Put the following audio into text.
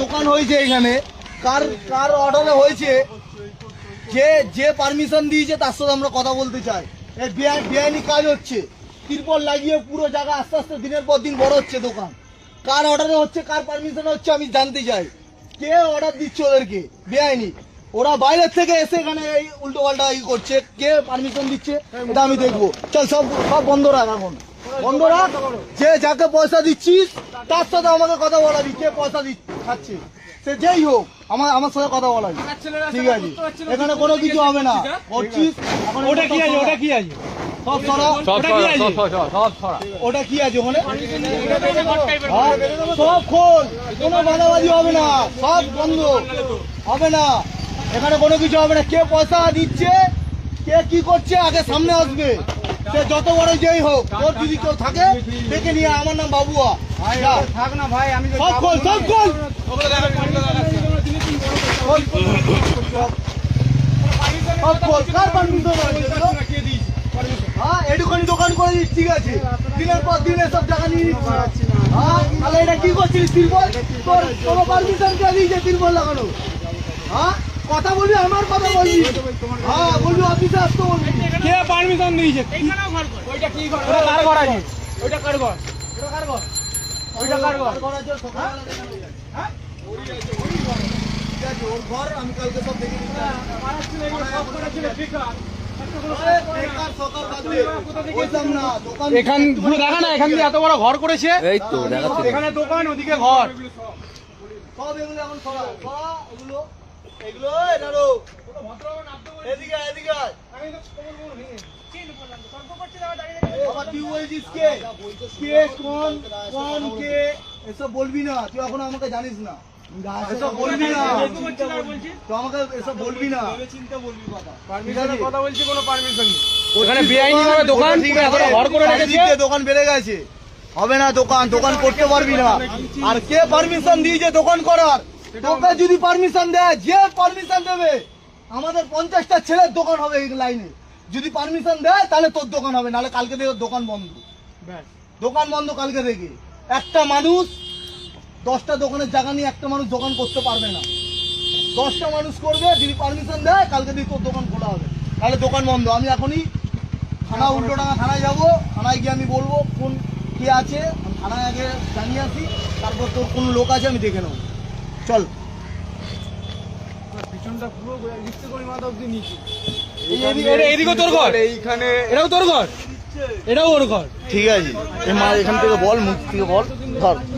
দোকান হয়েছে এখানে। কার কার অর্ডারে হয়েছে, যে যে পারমিশন দিয়েছে তার সাথে আমরা কথা বলতে চাই। বেআইনি কাজ হচ্ছে। তিরপল লাগিয়ে পুরো জায়গা আস্তে আস্তে দিনের পর দিন বড় হচ্ছে দোকান। কার অর্ডারে হচ্ছে, কার পারমিশন হচ্ছে আমি জানতে চাই। কে অর্ডার দিচ্ছে ওদেরকে? বেআইনি। ওরা বাইরের থেকে এসে এখানে এই উল্টো পাল্টা ই করছে। কে পারমিশন দিচ্ছে, এটা আমি দেখব। চল, সব সব বন্ধ রাখ এখন। বন্ধ রাখ যে যাকে পয়সা দিচ্ছিস তার সাথে আমাকে কথা বলাবি কে পয়সা খাচ্ছে। সে যেই হোক আমার আমার সাথে কথা বলাবি। ঠিক আছে? এখানে কোনো কিছু হবে না। করছিস ওটা কি আছে? ওটা কি আছে? সব সরা। ওটা কি ওটা কি আছে? ওখানে? সব খোল। কোনো হবে না। সব বন্ধ। হবে না। এখানে কোনো কিছু হবে না। কে পয়সা দিচ্ছে কে কি করছে আগে সামনে আসবে। সে যত বড় যেই হোক তোর যদি কেউ থাকে দেখে নিয়ে আমার নাম বাবুয়া। থাক না ভাই আমি সব খোল সব খোল। হ্যাঁ দোকান করে দিচ্ছি ঠিক আছে। দিনের পর দিন এসব টাকা নিয়ে নিচ্ছি। হ্যাঁ তাহলে এটা কি করছিস তিরপল? তোর কোনো পারমিশন কে দিয়েছে তিরপল লাগানো? হ্যাঁ কথা বলবি আমার কথা বলবি? হ্যাঁ বলবি অফিসে আসতে বলবি। কে পারমিশন দিয়েছে। ওইটা কি ঘর? ওটা কার ঘর আছে? ওইটা কার ঘর? ওইটা কার ঘর? ঘর? আছে, সকালবেলা দেখানো যায়। হ্যাঁ? ঠিক আছে, ওর ঘর আমি কালকে সব দেখে নিচ্ছি। আরে, বেকার সকাল বাজবে। বলতাম না, দোকান এখান পুরো দেখা না এখান দিয়ে এত বড় ঘর করেছে? এই তো এখানে দোকান ওদিকে ঘর। সব। এগুলো এখন সরা সরা এগুলো। এগুলো এটারও এদিকে। এসব বলবি না। তুই এখন আমাকে জানিস না। এসব বলবি না। তুই আমাকে এসব বলবি না। কথা বলছি কোনো পারমিশন নেই। এখানে দোকান ঠিক পুরো এত বড় আছে, ঘর করে রেখেছে? দোকান বেড়ে গেছে। হবে না দোকান দোকান করতে পারবি না। আর কে পারমিশন দিয়েছে দোকান করার? তোকে যদি পারমিশন দেয় যে পারমিশন দেবে আমাদের পঞ্চাশটা ছেলের দোকান হবে এই লাইনে। যদি পারমিশন দেয় তাহলে তোর দোকান হবে নাহলে কালকে থেকে দোকান বন্ধ। দোকান বন্ধ কালকে থেকে। একটা মানুষ দশটা দোকানের জায়গা নিয়ে একটা মানুষ দোকান করতে পারবে না। দশটা মানুষ করবে যদি পারমিশন দেয় কালকে থেকে তোর দোকান খোলা হবে। তাহলে দোকান বন্ধ। আমি এখনই থানা উল্টো টাকা থানায় যাব। থানায় গিয়ে আমি বলব কোন কে আছে। থানায় আগে জানিয়ে আসি। তারপর তোর কোন লোক আছে আমি দেখে নেব। চল। পিছনটা পুরো লিখতে করি মাথা অব্দি নিচে। এদিকে তোর ঘর? এইখানে এটাও তোর ঘর? এটাও ওর ঘর? ঠিক আছে। মা এখান থেকে বল মুখ থেকে বল ধর।